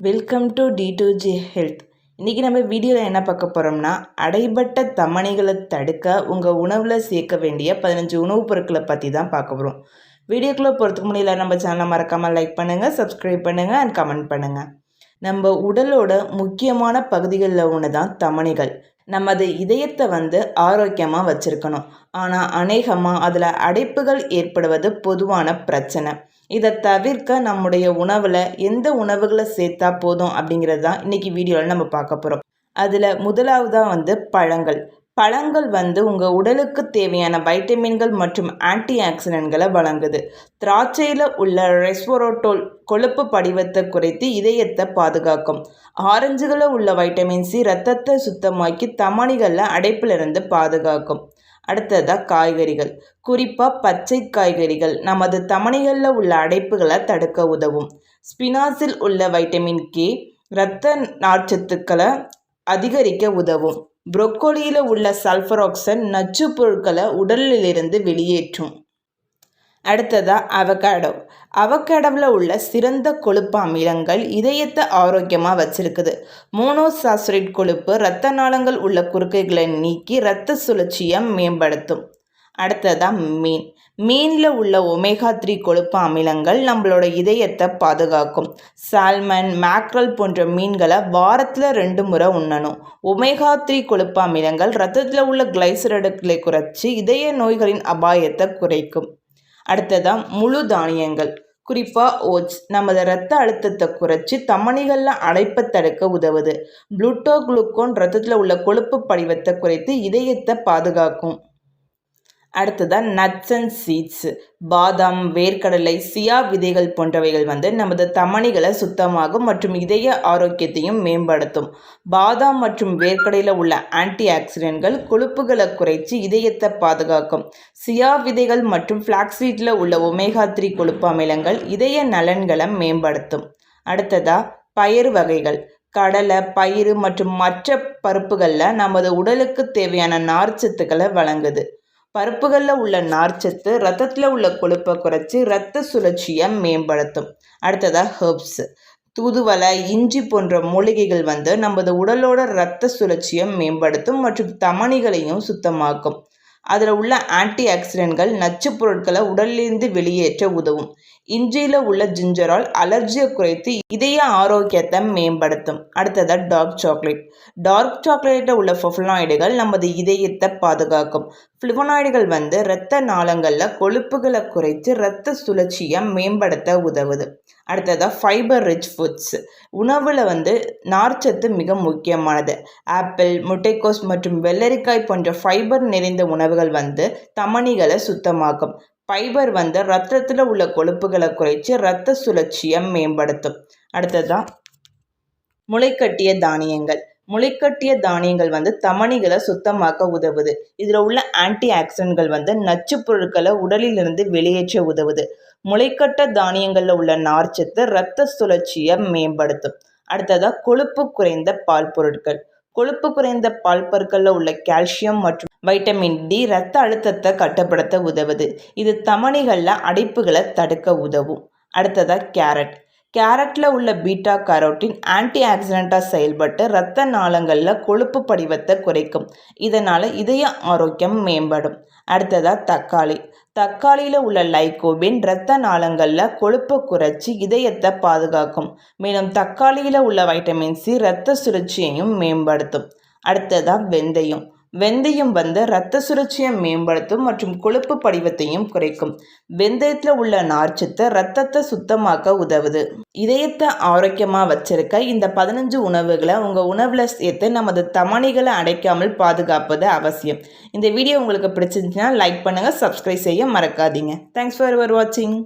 Welcome to T two G health இன்றைக்கி நம்ம வீடியோவில் என்ன பார்க்க போகிறோம்னா அடைபட்ட தமணிகளை தடுக்க உங்கள் உணவில் சேர்க்க வேண்டிய பதினஞ்சு உணவுப் பொருட்களை பற்றி தான் பார்க்க போகிறோம் வீடியோக்குள்ளே போகிறதுக்கு முன்னாடி நம்ம சேனலை மறக்காமல் லைக் பண்ணுங்கள் சப்ஸ்கிரைப் பண்ணுங்கள் அண்ட் கமெண்ட் பண்ணுங்கள் நம்ம உடலோட முக்கியமான பகுதிகளில் ஒன்று தான் தமணிகள் நமது இதயத்தை வந்து ஆரோக்கியமாக வச்சுருக்கணும். ஆனால் அநேகமாக அதில் அடைப்புகள் ஏற்படுவது பொதுவான பிரச்சனை. இதை தவிர்க்க நம்முடைய உணவில் எந்த உணவுகளை சேர்த்தா போதும் அப்படிங்கிறது தான் இன்றைக்கி வீடியோவில் நம்ம பார்க்க போகிறோம் அதில் முதலாவதாக வந்து பழங்கள். பழங்கள் வந்து உங்கள் உடலுக்கு தேவையான வைட்டமின்கள் மற்றும் ஆன்டி ஆக்சிடென்ட்களை வழங்குது. திராட்சையில் உள்ள ரெஸ்வரோட்டோல் கொழுப்பு படிவத்தை குறைத்து இதயத்தை பாதுகாக்கும். ஆரஞ்சுகளில் உள்ள வைட்டமின் சி ரத்தத்தை சுத்தமாக்கி தமணிகளில் அடைப்பிலிருந்து பாதுகாக்கும். அடுத்ததாக காய்கறிகள். குறிப்பாக பச்சை காய்கறிகள். நமது தமணிகளில் உள்ள அடைப்புகளை தடுக்க உதவும். ஸ்பினாஸில் உள்ள வைட்டமின் கே இரத்த நார்ச்சத்துக்களை அதிகரிக்க உதவும். புரோக்கோலியில் உள்ள சல்ஃபர் ஆக்சன் நச்சு பொருட்களை உடலிலிருந்து வெளியேற்றும். அடுத்ததாக அவகேடோ அவகேடோவில் உள்ள சிறந்த கொழுப்பு அமிலங்கள் இதயத்தை ஆரோக்கியமாக வச்சிருக்குது. மோனோசாஸ்ரேட் கொழுப்பு இரத்த நாளங்கள் உள்ள குறுக்கைகளை நீக்கி இரத்த சுழற்சியை மேம்படுத்தும். அடுத்ததாக மீன். மீனில் உள்ள ஒமேகா த்ரீ கொழுப்பு அமிலங்கள் நம்மளோட இதயத்தை பாதுகாக்கும். சால்மன் மேக்ரல் போன்ற மீன்களை வாரத்தில் ரெண்டு முறை உண்ணணும். ஒமேகா த்ரீ கொழுப்பு அமிலங்கள் ரத்தத்தில் உள்ள கிளைசரடுகளை குறைச்சி இதய நோய்களின் அபாயத்தை குறைக்கும். அடுத்ததாக முழு தானியங்கள். குறிப்பாக ஓட்ஸ். நமது ரத்த அழுத்தத்தை குறைச்சி தமணிகளில் அடைப்பை தடுக்க உதவுது. ப்ளூட்டோ குளுக்கோன் ரத்தத்தில் உள்ள கொழுப்பு படிவத்தை குறைத்து இதயத்தை பாதுகாக்கும். அடுத்ததாக நட்ஸ் அண்ட் சீட்ஸ் பாதாம் வேர்க்கடலை சியா விதைகள் போன்றவைகள் வந்து நமது தமணிகளை சுத்தமாகும் மற்றும் இதய ஆரோக்கியத்தையும் மேம்படுத்தும். பாதாம் மற்றும் வேர்க்கடையில் உள்ள ஆன்டி ஆக்சிடென்ட்கள் கொழுப்புகளை குறைச்சி இதயத்தை பாதுகாக்கும். சியா விதைகள் மற்றும் ஃப்ளாக்ஸீட்டில் உள்ள ஒமேகா த்ரீ கொழுப்பு அமிலங்கள் இதய நலன்களை மேம்படுத்தும். அடுத்ததாக பயறு வகைகள் கடலை பயிறு மற்றும் மற்ற பருப்புகளில் நமது உடலுக்கு தேவையான நார்ச்சத்துக்களை வழங்குது. பருப்புகளில் உள்ள நார்ச்சத்து ரத்தத்தில் உள்ள கொழுப்பை குறைச்சி ரத்த சுழற்சியை மேம்படுத்தும். அடுத்ததாக ஹெர்ப்ஸ் தூதுவளை இஞ்சி போன்ற மூலிகைகள் வந்து நமது உடலோட ரத்த சுழற்சியை மேம்படுத்தும் மற்றும் தமணிகளையும் சுத்தமாக்கும். அதில் உள்ள ஆன்டி ஆக்சிடென்ட்கள் நச்சு பொருட்களை உடலிலிருந்து வெளியேற்ற உதவும். இஞ்சியில் உள்ள ஜிஞ்சரால் அலர்ஜியை குறைத்து இதய ஆரோக்கியத்தை மேம்படுத்தும். அடுத்ததாக டார்க் சாக்லேட் டார்க் சாக்லேட்டில் உள்ள ஃபொஃப்ளாய்டுகள் நமது இதயத்தை பாதுகாக்கும். ஃப்ளிவனாய்டுகள் வந்து இரத்த நாளங்களில் கொழுப்புகளை குறைத்து இரத்த சுழற்சியை மேம்படுத்த உதவுது. அடுத்ததாக ஃபைபர் ரிச் ஃபுட்ஸ் உணவில் வந்து நார்ச்சத்து மிக முக்கியமானது. ஆப்பிள் முட்டைக்கோஸ் மற்றும் வெள்ளரிக்காய் போன்ற ஃபைபர் நிறைந்த உணவுகள் வந்து தமணிகளை சுத்தமாக்கும். ஃபைபர் வந்து ரத்தத்தில் உள்ள கொழுப்புகளை குறைச்சி ரத்த சுழற்சியை மேம்படுத்தும். அடுத்ததான் முளைக்கட்டிய தானியங்கள். முளைக்கட்டிய தானியங்கள் வந்து தமணிகளை சுத்தமாக்க உதவுது. இதில் உள்ள ஆன்டி ஆக்சிடென்ட்கள் வந்து நச்சு பொருட்களை உடலிலிருந்து வெளியேற்ற உதவுது. முளைக்கட்ட தானியங்களில் உள்ள நார்ச்சத்து இரத்த சுழற்சியை மேம்படுத்தும். அடுத்ததாக கொழுப்பு குறைந்த பால் பொருட்கள். கொழுப்பு குறைந்த பால் பொருட்களில் உள்ள கால்சியம் மற்றும் வைட்டமின் டி இரத்த அழுத்தத்தை கட்டுப்படுத்த உதவுது. இது தமணிகளில் அடைப்புகளை தடுக்க உதவும். அடுத்ததாக கேரட். கேரட்டில் உள்ள பீட்டா கரோட்டின் ஆன்டி ஆக்சிடெண்ட்டாக செயல்பட்டு இரத்த நாளங்களில் கொழுப்பு படிவத்தை குறைக்கும். இதனால் இதய ஆரோக்கியம் மேம்படும். அடுத்ததாக தக்காளி. தக்காளியில் உள்ள லைகோபின் இரத்த நாளங்களில் கொழுப்பை குறைச்சி இதயத்தை பாதுகாக்கும். மேலும் தக்காளியில் உள்ள வைட்டமின் சி இரத்த சுழற்சியையும் மேம்படுத்தும். அடுத்ததாக வெந்தயம். வெந்தயம் வந்து இரத்த சுழற்சியை மேம்படுத்தும் மற்றும் கொழுப்பு படிவத்தையும் குறைக்கும். வெந்தயத்தில் உள்ள நார்ச்சத்து ரத்தத்தை சுத்தமாக்க உதவுது. இதயத்தை ஆரோக்கியமாக வச்சிருக்க இந்த பதினஞ்சு உணவுகளை உங்கள் உணவில் சேர்த்து நமது தமணிகளை அடைக்காமல் பாதுகாப்பது அவசியம். இந்த வீடியோ உங்களுக்கு பிடிச்சிருந்துச்சுன்னா லைக் பண்ணுங்கள் சப்ஸ்கிரைப் செய்ய மறக்காதீங்க. தேங்க்ஸ் ஃபார் யுவர் வாட்சிங்